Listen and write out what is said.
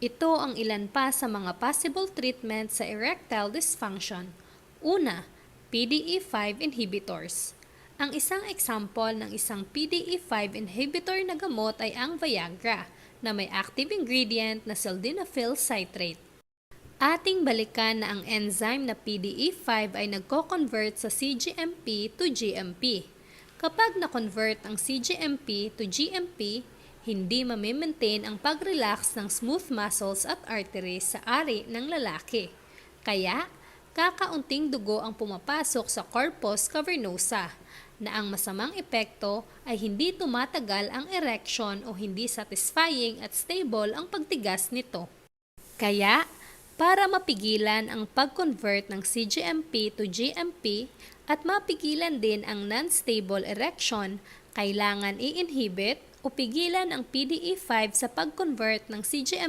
Ito ang ilan pa sa mga possible treatment sa erectile dysfunction. Una, PDE5 inhibitors. Ang isang example ng isang PDE5 inhibitor na gamot ay ang Viagra, na may active ingredient na sildenafil citrate. Ating balikan na ang enzyme na PDE5 ay nagko-convert sa CGMP to GMP. Kapag na-convert ang CGMP to GMP, hindi mamimaintain ang pag-relax ng smooth muscles at arteries sa ari ng lalaki. Kaya, kakaunting dugo ang pumapasok sa corpus cavernosa na ang masamang epekto ay hindi tumatagal ang erection o hindi satisfying at stable ang pagtigas nito. Kaya, para mapigilan ang pag-convert ng CGMP to GMP at mapigilan din ang non-stable erection, kailangan i-inhibit o pigilan ang PDE5 sa pag-convert ng CGMP